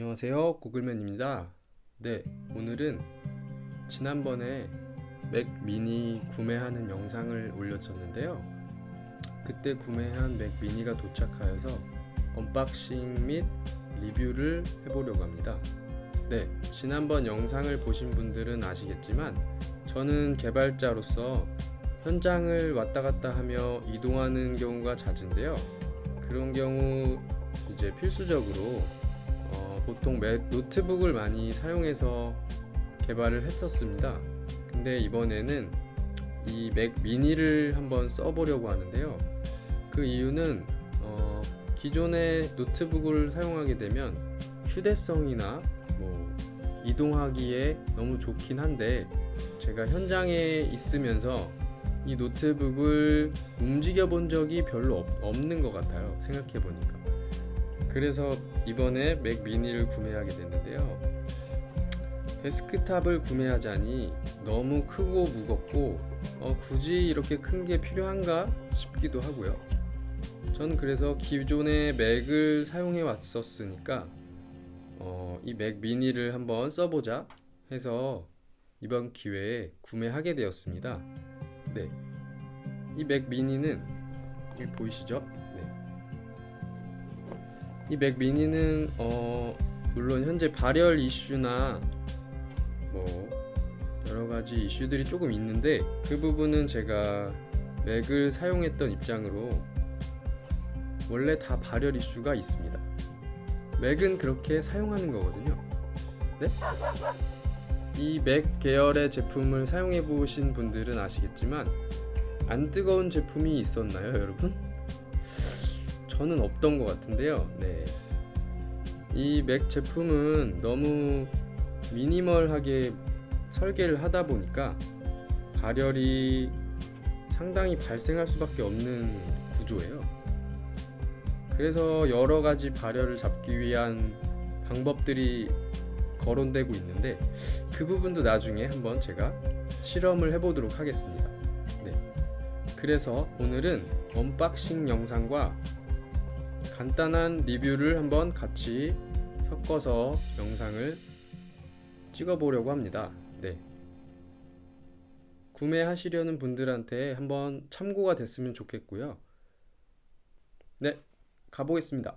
안녕하세요. 고글맨입니다. 네 오늘은 지난번에 맥 미니 구매하는 영상을 올렸었는데요. 그때 구매한 맥 미니가 도착하여서 언박싱 및 리뷰를 해보려고 합니다. 네 지난번 영상을 보신 분들은 아시겠지만 저는 개발자로서 현장을 왔다 갔다 하며 이동하는 경우가 잦은데요. 그런 경우 이제 필수적으로 어, 보통 맥 노트북을 많이 사용해서 개발을 했었습니다. 근데 이번에는 이 맥 미니를 한번 써보려고 하는데요. 그 이유는 어, 기존의 노트북을 사용하게 되면 휴대성이나 뭐 이동하기에 너무 좋긴 한데 제가 현장에 있으면서 이 노트북을 움직여 본 적이 별로 없, 없는 것 같아요. 생각해 보니까. 그래서 이번에 맥 미니를 구매하게 됐는데요. 데스크탑을 구매하자니 너무 크고 무겁고 어, 굳이 이렇게 큰 게 필요한가 싶기도 하고요. 전 그래서 기존의 맥을 사용해 왔었으니까 어, 이 맥 미니를 한번 써보자 해서 이번 기회에 구매하게 되었습니다. 네. 이 맥 미니는 보이시죠? 네. 이맥 미니는 어 물론 현재 발열 이슈나 뭐 여러 가지 이슈들이 조금 있는데 그 부분은 제가 맥을 사용했던 입장으로 원래 다 발열 이슈가 있습니다. 맥은 그렇게 사용하는 거거든요. 네? 이 맥 계열의 제품을 사용해 보신 분들은 아시겠지만 안 뜨거운 제품이 있었나요, 여러분? 저는 없던 것 같은데요. 네. 이 맥 제품은 너무 미니멀하게 설계를 하다 보니까 발열이 상당히 발생할 수밖에 없는 구조예요. 그래서 여러 가지 발열을 잡기 위한 방법들이 거론되고 있는데 그 부분도 나중에 한번 제가 실험을 해보도록 하겠습니다. 네. 그래서 오늘은 언박싱 영상과 간단한 리뷰를 한번 같이 섞어서 영상을 찍어 보려고 합니다. 네. 구매하시려는 분들한테 한번 참고가 됐으면 좋겠고요. 네, 가보겠습니다.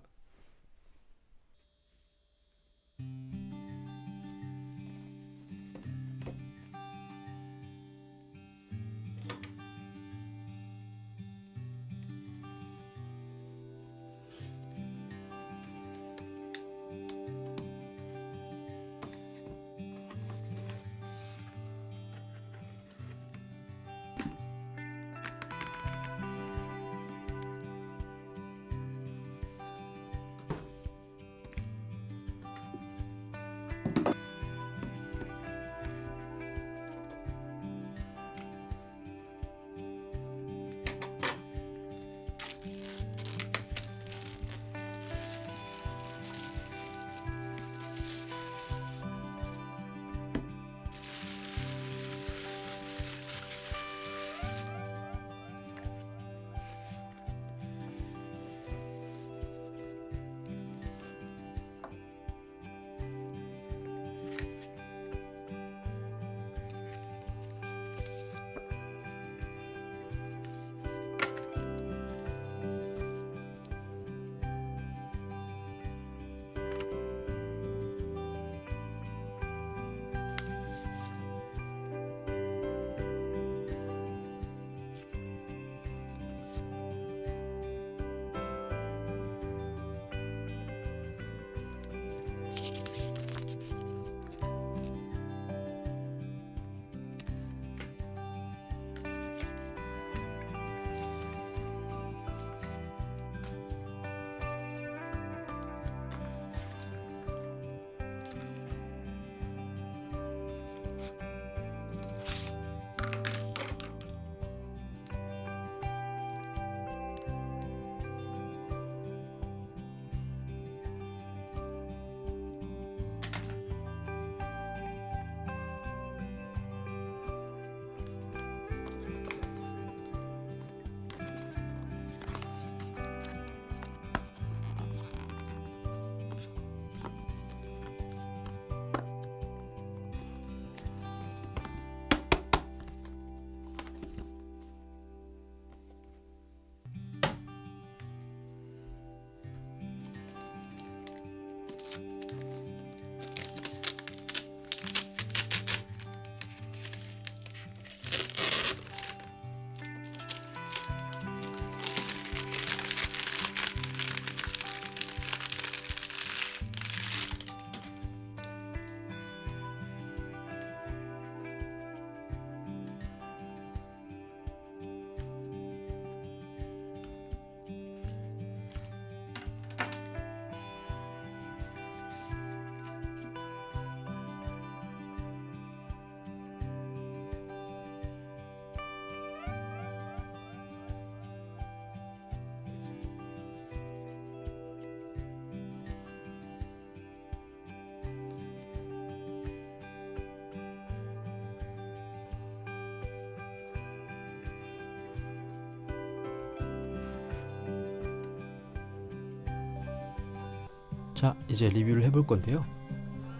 자, 이제 리뷰를 해볼 건데요.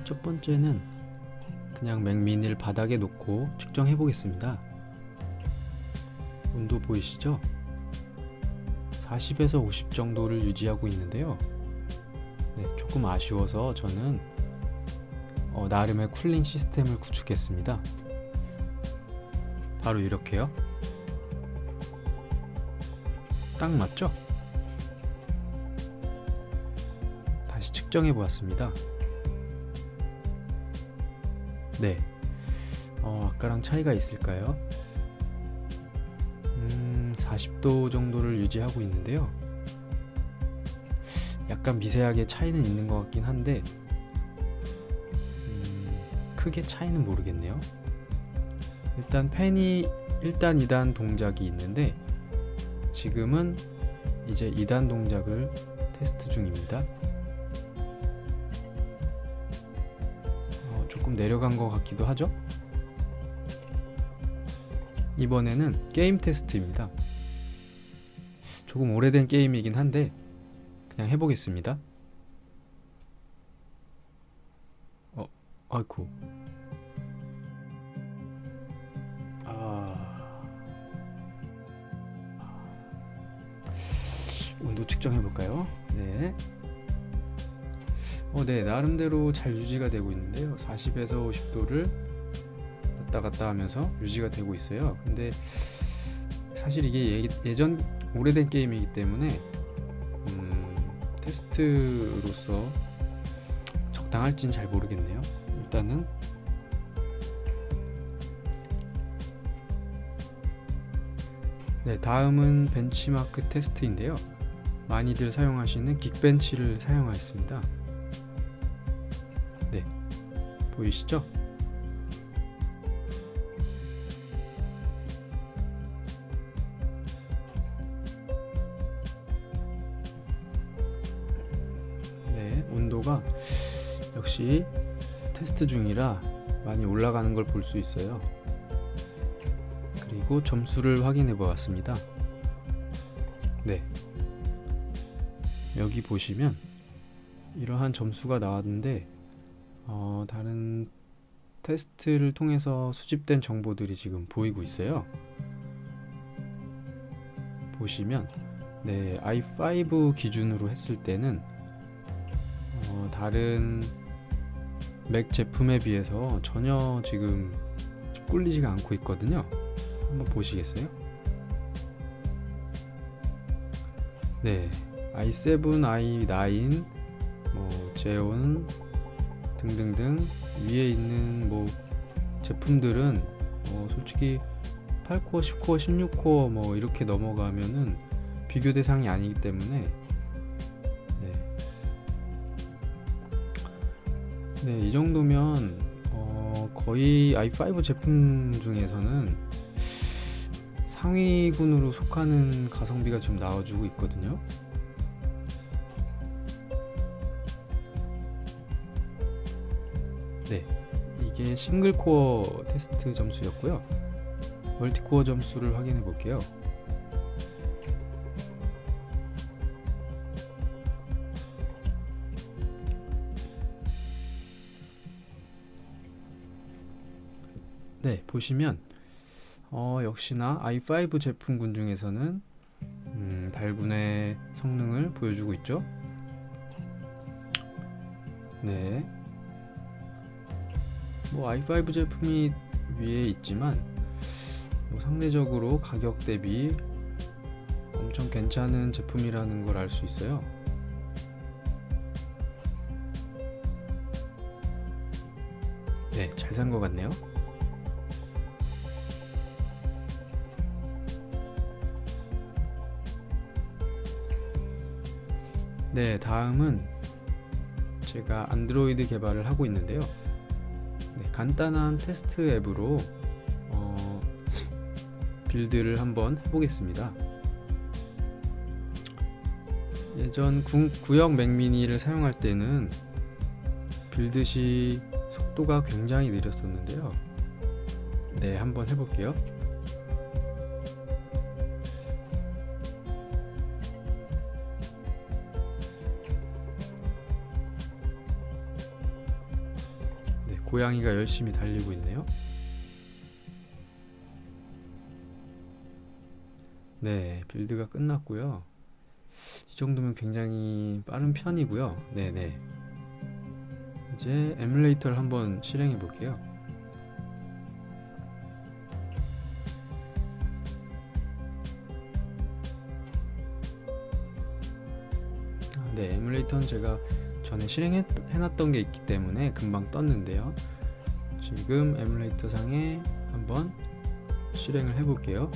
첫 번째는 그냥 맥미니를 바닥에 놓고 측정해 보겠습니다. 온도 보이시죠? 40에서 50 정도를 유지하고 있는데요. 네, 조금 아쉬워서 저는 어, 나름의 쿨링 시스템을 구축했습니다. 바로 이렇게요. 딱 맞죠? 측정해 보았습니다. 네. 어, 아까랑 차이가 있을까요? 음, 40도 정도를 유지하고 있는데요. 약간 미세하게 차이는 있는 것 같긴 한데, 음, 크게 차이는 모르겠네요. 일단 펜이 1단, 2단 동작이 있는데, 지금은 이제 2단 동작을 테스트 중입니다. 내려간 것 같기도 하죠? 이번에는 게임 테스트입니다. 조금 오래된 게임이긴 한데 그냥 해보겠습니다. 어, 아이쿠. 아, 온도 측정해 볼까요? 네. 어, 네, 나름대로 잘 유지가 되고 있는데요. 40에서 50도를 왔다 갔다 하면서 유지가 되고 있어요. 근데 사실 이게 예, 예전 오래된 게임이기 때문에 음, 테스트로서 적당할지는 잘 모르겠네요. 일단은 네, 다음은 벤치마크 테스트인데요. 많이들 사용하시는 긱벤치를 사용하였습니다. 네, 보이시죠? 네, 온도가 역시 테스트 중이라 많이 올라가는 걸 볼 수 있어요. 그리고 점수를 확인해 보았습니다. 네. 여기 보시면 이러한 점수가 나왔는데 어, 다른 테스트를 통해서 수집된 정보들이 지금 보이고 있어요. 보시면 네, i5 기준으로 했을 때는 어, 다른 맥 제품에 비해서 전혀 지금 꿀리지가 않고 있거든요. 한번 보시겠어요? 네, i7, i9, 뭐 제온 등등등 위에 있는 뭐 제품들은 어, 솔직히 8코어, 10코어, 16코어 뭐 이렇게 넘어가면은 비교 대상이 아니기 때문에 네, 네, 이 정도면 어, 거의 i5 제품 중에서는 상위군으로 속하는 가성비가 좀 나와주고 있거든요. 이게 싱글 코어 테스트 점수였고요. 멀티 코어 점수를 확인해 볼게요. 네, 보시면 어, 역시나 i5 제품군 중에서는 음, 발군의 성능을 보여주고 있죠. 네. 뭐 i5 제품이 위에 있지만 뭐 상대적으로 가격 대비 엄청 괜찮은 제품이라는 걸 알 수 있어요. 네, 잘 산 것 같네요. 네, 다음은 제가 안드로이드 개발을 하고 있는데요. 네, 간단한 테스트 앱으로 어, 빌드를 한번 해보겠습니다. 예전 구, 구형 맥미니를 사용할 때는 빌드 시 속도가 굉장히 느렸었는데요. 네, 한번 해볼게요. 고양이가 열심히 달리고 있네요. 네, 빌드가 끝났고요. 이 정도면 굉장히 빠른 편이고요. 네네. 이제 에뮬레이터를 한번 실행해 볼게요. 아, 네, 에뮬레이터는 제가 전에 실행해놨던 게 있기 때문에 금방 떴는데요. 지금 에뮬레이터 상에 한번 실행을 해볼게요.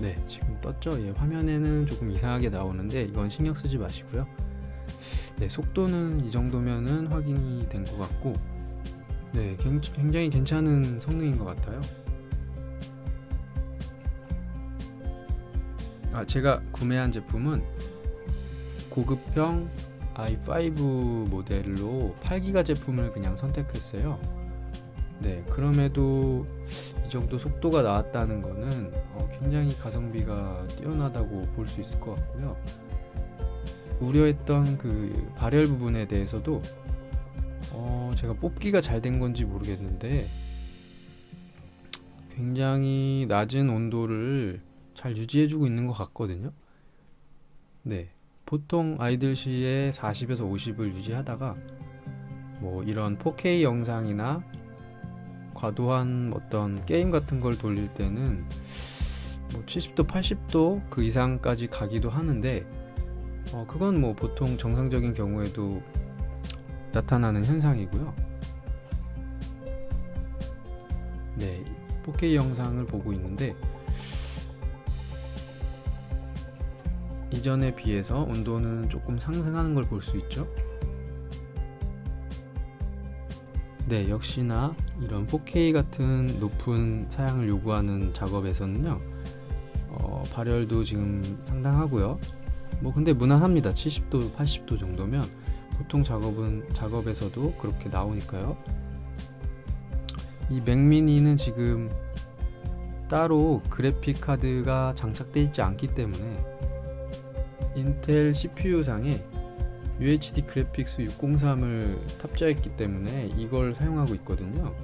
네, 지금 떴죠. 예, 화면에는 조금 이상하게 나오는데 이건 신경 쓰지 마시고요. 네, 속도는 이 정도면은 확인이 된 것 같고, 네, 굉- 굉장히 괜찮은 성능인 것 같아요. 아, 제가 구매한 제품은 고급형 i5 모델로 8기가 제품을 그냥 선택했어요. 네, 그럼에도 이 정도 속도가 나왔다는 거는 어, 굉장히 가성비가 뛰어나다고 볼 수 있을 것 같고요. 우려했던 그 발열 부분에 대해서도 어, 제가 뽑기가 잘 된 건지 모르겠는데 굉장히 낮은 온도를 잘 유지해주고 있는 것 같거든요. 네, 보통 아이들 시에 40에서 50을 유지하다가 뭐 이런 4K 영상이나 과도한 어떤 게임 같은 걸 돌릴 때는 뭐 70도, 80도 그 이상까지 가기도 하는데 어, 그건 뭐 보통 정상적인 경우에도 나타나는 현상이고요. 네, 4K 영상을 보고 있는데 이전에 비해서 온도는 조금 상승하는 걸 볼 수 있죠. 네, 역시나 이런 4K 같은 높은 사양을 요구하는 작업에서는요, 어, 발열도 지금 상당하고요. 뭐 근데 무난합니다. 70도, 80도 정도면 보통 작업은 작업에서도 그렇게 나오니까요. 이 맥미니는 지금 따로 그래픽 카드가 장착되어 있지 않기 때문에 인텔 CPU 상에 UHD 그래픽스 603을 탑재했기 때문에 이걸 사용하고 있거든요.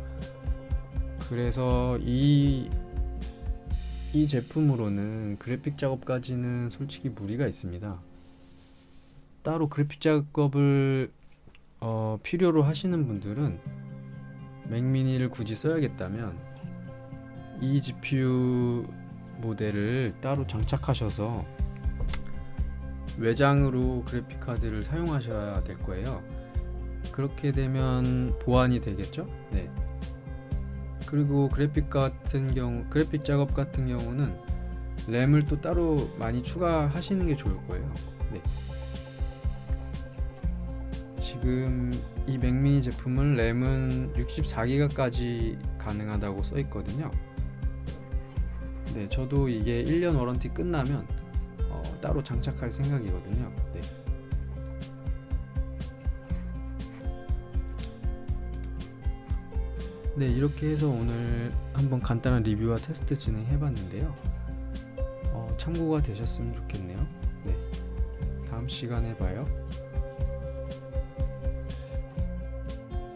그래서 이, 이 제품으로는 그래픽 작업까지는 솔직히 무리가 있습니다. 따로 그래픽 작업을 어, 필요로 하시는 분들은 맥미니를 굳이 써야겠다면 이 GPU 모델을 따로 장착하셔서 외장으로 그래픽 카드를 사용하셔야 될 거예요. 그렇게 되면 보완이 되겠죠? 네. 그리고 그래픽 같은 경우, 그래픽 작업 같은 경우는 램을 또 따로 많이 추가하시는 게 좋을 거예요. 네. 지금 이 맥미니 제품은 램은 64기가까지 가능하다고 써 있거든요. 네, 저도 이게 1년 워런티 끝나면 어, 따로 장착할 생각이거든요. 네. 네, 이렇게 해서 오늘 한번 간단한 리뷰와 테스트 진행해 봤는데요. 어, 참고가 되셨으면 좋겠네요. 네. 다음 시간에 봐요.